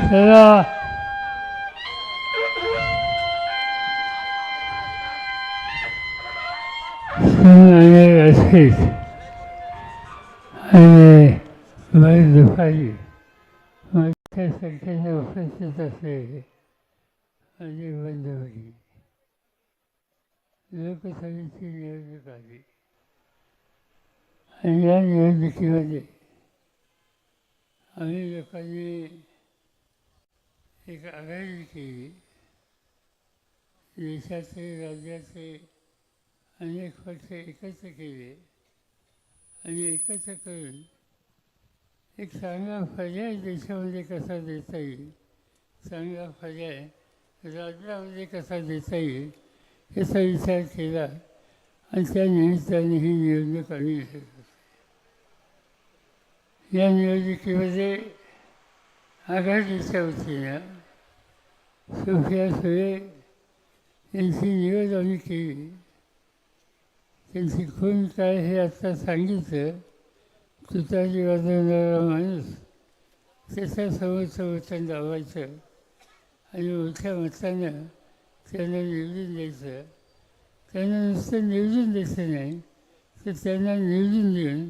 त्याला अनेक असेल आणि बरेच दुपारी मोठ्या संख्येने उपस्थित असलेले माझे बंधू भगिनी लोकसभेची निवडणूक आली आणि या निवडणुकीमध्ये आम्ही लोकांनी एक आघाडी केली देशाचे राज्याचे अनेक पक्ष एकत्र केले आणि एकत्र करून एक चांगला पर्याय देशामध्ये कसा देता येईल? चांगला पर्याय राज्यामध्ये कसा देता येईल? याचा विचार केला आणि त्या निमित्ताने ही निवडणूक आम्ही या निवडणुकीमध्ये आघाडीच्या वतीनं सुप्रिया सुरे यांची निवड आम्ही केली त्यांची खून काय हे आत्ता सांगितलं तुतारी वाजवणारा माणूस त्याच्यासमोरचं वचन लावायचं आणि मोठ्या मतानं त्यांना निवडून द्यायचं त्यांना नुसतं निवडून द्यायचं नाही तर त्यांना निवडून देऊन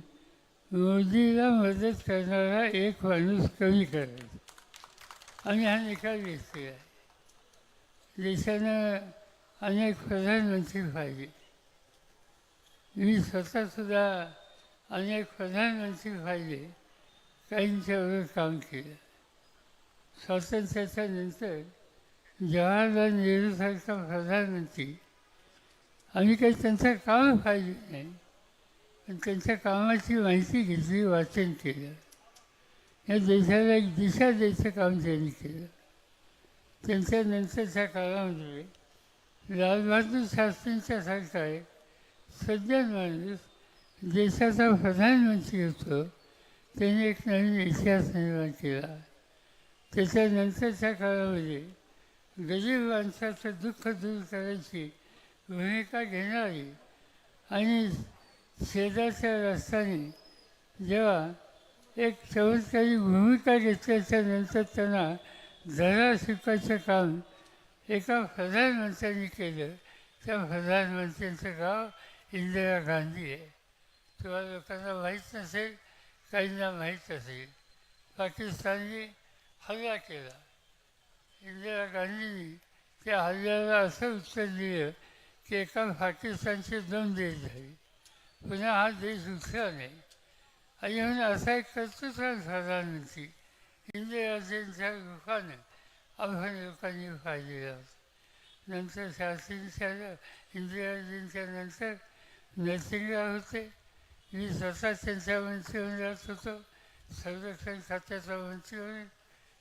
मोदीला मदत करणारा एक माणूस कमी करायचा आणि हा निकाल घेतलेला आहे देशानं अनेक प्रधानमंत्री पाहिजे मी स्वतःसुद्धा अनेक प्रधानमंत्री पाहिले काहींच्यावर काम केलं. स्वातंत्र्याच्या नंतर जवाहरलाल नेहरूसारखा प्रधानमंत्री आम्ही काही त्यांचं काम पाहिजे नाही पण त्यांच्या कामाची माहिती घेतली वाचन केलं. या देशाला एक दिशा द्यायचं काम त्यांनी केलं. त्यांच्या नंतरच्या काळामध्ये लालबहादूर शास्त्रींच्या सारखा सध्या सज्जन माणूस देशाचा प्रधानमंत्री होतो. त्याने एक नवीन इतिहास निर्माण केला. त्याच्यानंतरच्या काळामध्ये गरीब माणसाचं दुःख दूर करायची भूमिका घेणारी आणि शेजारच्या रस्त्याने जेव्हा एक चमत्कारी भूमिका घेतल्याच्या नंतर त्यांना धडा शिकवायचं काम एका प्रधानमंत्र्यांनी केलं. त्या प्रधानमंत्र्यांचं गाव इंदिरा गांधी आहे. किंवा लोकांना माहीत नसेल काहींना माहीत असेल. पाकिस्तानने हल्ला केला. इंदिरा गांधींनी त्या हल्ल्याला असं उत्तर दिलं की एका पाकिस्तानचे दोन देश झाले. पुन्हा हा देश उठला नाही. आणि म्हणून असा एक कर्तृत्वान प्रधानमंत्री इंदिराजींच्या रूपानं आपण लोकांनी पाहिलेला होता नंतर शास्त्रींच्या इंदिराजींच्या नंतर नरसिंहराव होते मी स्वतः त्यांच्या मंत्रिमंडळात होतो संरक्षण खात्याचा मंत्री होऊन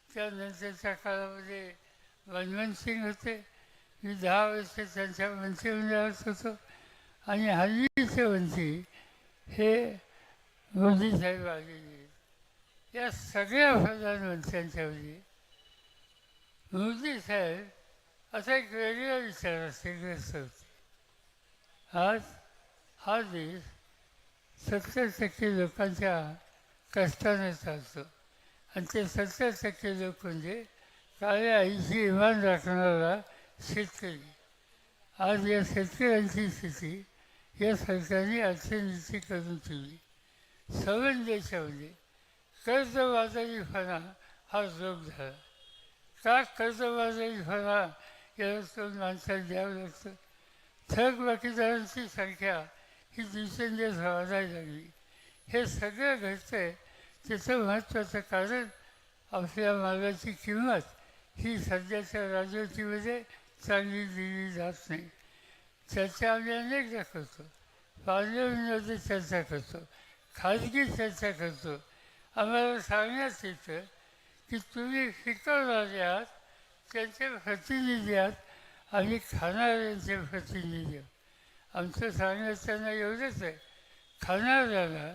त्यानंतरच्या काळामध्ये मनमोहन सिंग होते मी दहा वर्ष त्यांच्या मंत्रिमंडळात होतो आणि हल्लीचे मंत्री हे मोदी साहेब आलेले या सगळ्या प्रधानमंत्र्यांच्यामध्ये मोदी साहेब असा एक वेगळा विचाराचे ग्रस्त होते. आज हा देश सत्तर टक्के लोकांच्या कष्टाने चालतो. आणि ते सत्तर टक्के लोक म्हणजे काळ्या आईची इमान राखणारा शेतकरी. आज या शेतकऱ्यांची स्थिती या सरकारने अर्थनिती करून ठेवली. सवन देशामध्ये कर्जबाजारीपणा हा जोग झाला. का कर्जबाजारीपणा याला तो माणसाला द्यावं लागतं. थकबाकीदारांची संख्या ही दिवसेंदिवस वाढायला लागली. हे सगळं घडतं आहे त्याचं महत्त्वाचं कारण आपल्या मालाची किंमत ही सध्याच्या राजवटीमध्ये चांगली दिली जात नाही. चर्चा आम्ही अनेकदा करतो. पार्लमेंटमध्ये चर्चा करतो. खाजगी चर्चा करतो. आम्हाला सांगण्यात येतं की तुम्ही शिकवणारे आहात त्यांचे प्रतिनिधी आहात आम्ही खाणाऱ्यांचे प्रतिनिधी आहोत. आमचं सांगण्यात त्यांना एवढंच आहे. खाणाऱ्याला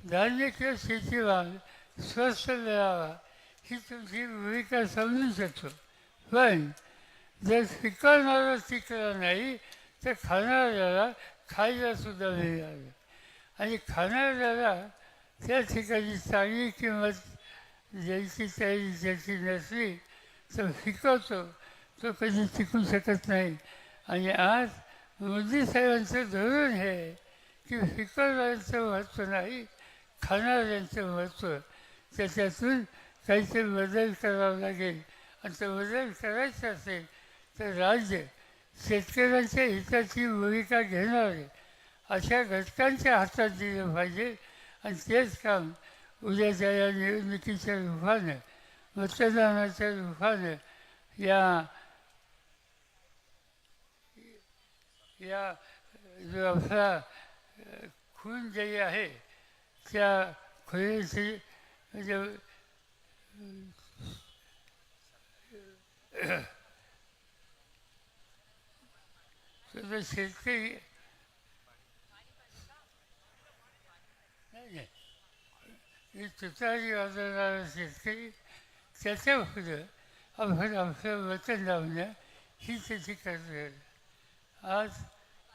धान्य किंवा शेतीमाल स्वस्त मिळावा ही तुमची भूमिका समजू शकतो पण जर शिकवणारा शिकला नाही तर खाणाऱ्याला खायला सुद्धा मिळालं. आणि खाणाऱ्याला त्या ठिकाणी चांगली किंमत ज्याची त्याची ज्याची नसली तो शिकवतो तो कधी टिकू शकत नाही. आणि आज मोदी साहेबांचं धोरण हे आहे की शिकवणाऱ्यांचं महत्त्व नाही खाणाऱ्यांचं महत्त्व. त्याच्यातून काहीतरी बदल करावा लागेल. आणि तो बदल करायचा असेल तर राज्य शेतकऱ्यांच्या हिताची भूमिका घेणारे अशा घटकांच्या हातात दिलं पाहिजे. आणि तेच काम उद्याच्या या निवडणुकीच्या रूपानं मतदानाच्या रूपानं या या जो आपला खून जे आहे त्या खुनीची म्हणजे शेतकरी नाही ही तुतारी वाजवणारा शेतकरी त्याच्या पुढं आपण आपलं वतन लावणं ही त्याची कर्तव्य आज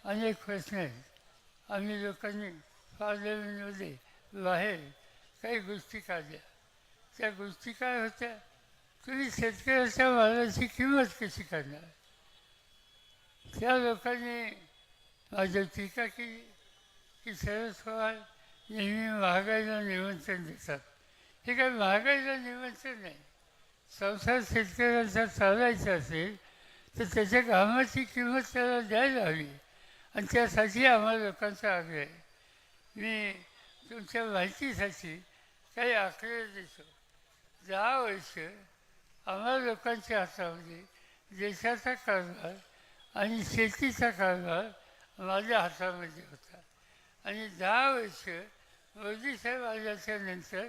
अनेक प्रश्न आहेत. आम्ही लोकांनी पार्लमेंटमध्ये बाहेर काही गोष्टी काढल्या. त्या गोष्टी काय होत्या? तुम्ही शेतकऱ्याच्या मालाची किंमत कशी करणार त्या लोकांनी माझी टीका केली की शरद पवार नेहमी महागाईला निमंत्रण देतात हे काही महागाईला निमंत्रण नाही संसार शेतकऱ्यांचा चालायचा असेल तर त्याच्या कामाची किंमत त्याला द्यायला हवी आणि त्यासाठी आम्हाला लोकांचा आग्रह आहे मी तुमच्या माहितीसाठी काही आकडे देतो दहा वर्ष आम्हाला लोकांच्या हातामध्ये देशाचा कारभार आणि शेतीचा कारभार माझ्या हातामध्ये होता आणि दहा वर्ष मोदी साहेब आल्याच्यानंतर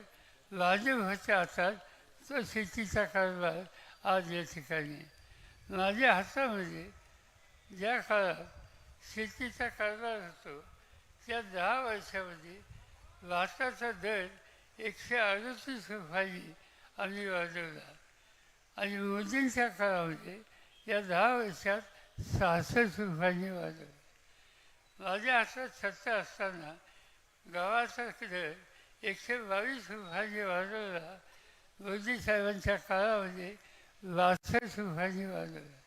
भाजपच्या हातात तो शेतीचा कारभार आज या ठिकाणी. माझ्या हातामध्ये ज्या काळात शेतीचा कारभार होतो त्या दहा वर्षामध्ये भाताचा दर एकशे अडतीस रुपयांनी आम्ही वाढवला. आणि मोदींच्या काळामध्ये या दहा वर्षात सहासष्ट रुपयांनी वाढवला. माझ्या हातात सत्ता असताना गावाचा एकशे बावीस रुपयांनी वाजवला मोदी साहेबांच्या काळामध्ये बासष्ट रुपयांनी वाजवला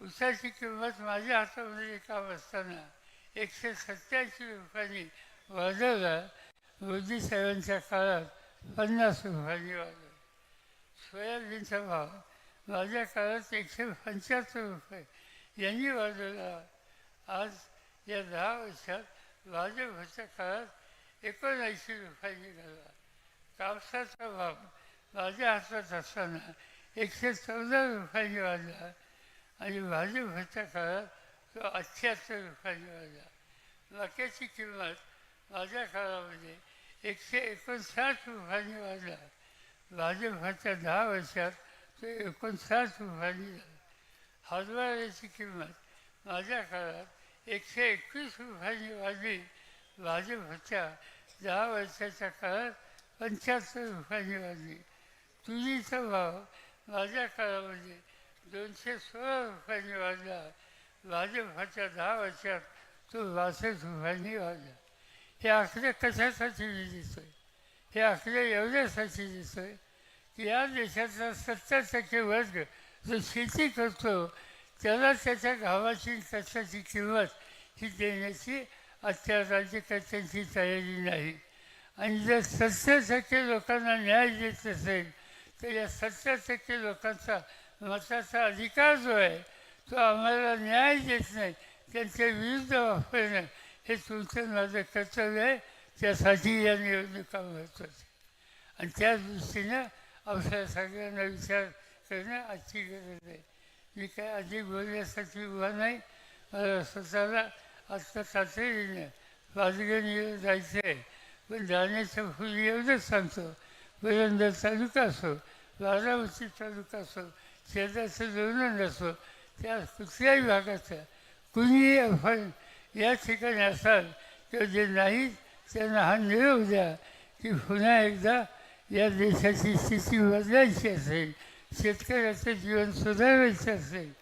ऊसाची किंमत माझ्या हातामध्ये काम असताना एकशे सत्याऐंशी रुपयांनी वाजवला मोदी साहेबांच्या काळात पन्नास रुपयांनी वाजवला सोयाबीनचा भाव माझ्या काळात एकशे पंच्याहत्तर रुपये. यांनी वाढवला आज या दहा वर्षात भाजपच्या काळात एकोणऐंशी रुपयांनी घालला कापसाचा भाव माझ्या हातात असताना एकशे चौदा रुपयांनी वाढला आणि भाजपच्या काळात तो अठ्ठ्याहत्तर रुपयांनी वाढला मक्याची किंमत माझ्या काळामध्ये एकशे एकोणसाठ रुपयांनी वाढला भाजपच्या दहा वर्षात तो एकोणसाठ रुपयांनी झाला हरभऱ्याची किंमत माझ्या काळात एकशे एकवीस रुपयांनी वाढली होत्या. दहा वर्षाच्या काळात पंच्याहत्तर रुपयांनी वाढली तुरीचा भाव माझ्या काळामध्ये दोनशे सोळा रुपयांनी वाढला भाजपच्या दहा वर्षात तो बासष्ट रुपयांनी वाढला हे आकडे कशासाठी मी दिसतोय? हे आकडे एवढ्यासाठी दिसतोय की या देशाचा सत्तर टक्के वर्ग जो शेती करतो त्याला त्याच्या गावाची कष्टाची किंमत ही देण्याची आजच्या राज्यकर्त्यांची तयारी नाही. आणि जर सत्तर टक्के लोकांना न्याय देत असेल तर या सत्तर टक्के लोकांचा मताचा अधिकार जो आहे तो आम्हाला न्याय देत नाही. त्यांच्या विरुद्ध वापरणं हे तुमचं माझं कर्तव्य आहे. त्यासाठी या निवडणुका महत्त्वाच्या आणि त्या दृष्टीनं आपल्या सगळ्यांना विचार करणं आजची गरज आहे. मी काय अधिक बोलण्यासाठी उभा नाही. मला स्वतःला आत्ता तातडीनं पाचगणीला जायचं आहे. पण जाण्याच्या फुल एवढंच सांगतो. पुरंदर तालुका असो बारामती तालुका असो शेताचं दोनंद असो त्या कुठल्याही भागाचं कुणीही आपण या ठिकाणी असाल तर जे नाहीत त्यांना हा निरोप द्या की पुन्हा एकदा या देशाची स्थिती बदलायची असेल. शेतकऱ्याचं जीवन सुधारायचं असेल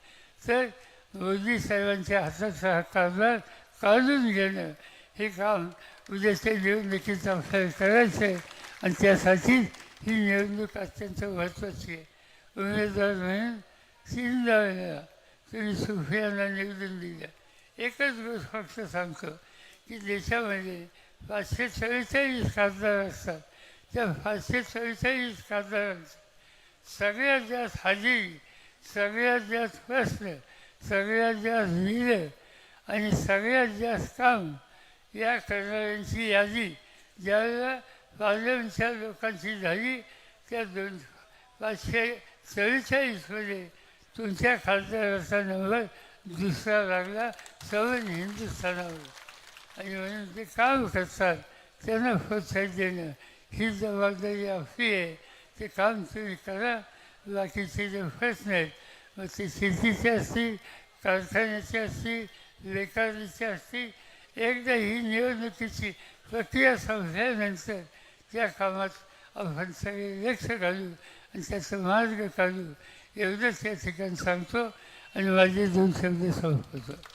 तर मोदी साहेबांच्या हाताचा हा कारभार काढून घेणं हे काम उद्याच्या निवडणुकीत आपल्याला करायचं आहे आणि त्यासाठी ही निवडणूक अत्यंत महत्त्वाची आहे. उमेदवार म्हणून तीन वेळा तुम्ही सुफियांना निवडून दिलं एकच गोष्ट फक्त सांगतो की देशामध्ये पाचशे चव्वेचाळीस खासदार असतात. त्या पाचशे चव्वेचाळीस खासदारांचं सगळ्यात जास्त हजेरी सगळ्यात जास्त प्रश्न सगळ्यात जास्त निर्णय आणि सगळ्यात जास्त काम या करणाऱ्यांची यादी. ज्यावेळेला पार्लमेंटच्या लोकांची झाली त्या दोन पाचशे चव्वेचाळीसमध्ये तुमच्या खासदाराचा नंबर दुसरा लागला सवन हिंदुस्थानावर. आणि म्हणून ते काम करतात त्यांना प्रोत्साहन देणं ही जबाबदारी आपली आहे. ते काम तुम्ही करा बाकीचे जे प्रश्न आहेत मग ती शेतीची असतील कारखान्याची असतील बेकारीचे असतील एकदा ही निवडणुकीची प्रक्रिया संपल्यानंतर त्या कामात आपण सगळे लक्ष घालू आणि त्याचा मार्ग काढू एवढंच या ठिकाणी सांगतो आणि माझे दोन शब्द संपवतो